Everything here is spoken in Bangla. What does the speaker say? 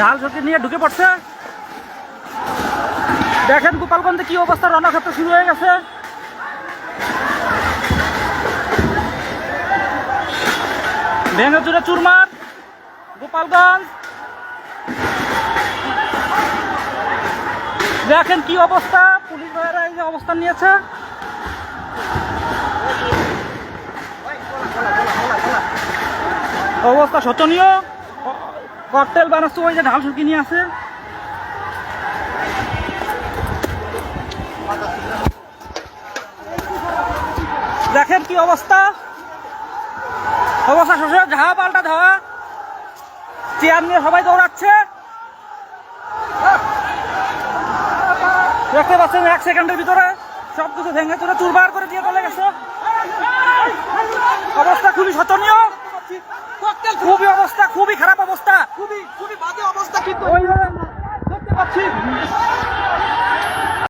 ঢাল ঝুঁকি নিয়ে ঢুকে পড়ছে। দেখেন গোপালগঞ্জে কি অবস্থা, রণক্ষেত্র শুরু হয়ে গেছে। ভেঙে চুরে চুরমার, গোপালগঞ্জ। দেখেন কি অবস্থা, পুলিশ ভাইয়েরা এই যে অবস্থান নিয়েছে। অবস্থা শোচনীয়। ককটেল বানাচ্ছে, ওই যে ঢাল শুকি নিয়ে আছে। দেখেন কি অবস্থা। অবস্থা শ্বশুর ঝাঁ পাল্টা ধাওয়া। চেয়ার নিয়ে সবাই দৌড়াচ্ছে। দেখতে পাচ্ছেন এক সেকেন্ডের ভিতরে সব কিছু ভেঙে চুরে চুরবার করে দিয়ে চলে গেছে। অবস্থা খুবই শোচনীয়। খুবই অবস্থা, খুবই খারাপ অবস্থা খুবই খুবই বাজে অবস্থা কিন্তু ওই যে দেখতে পাচ্ছি।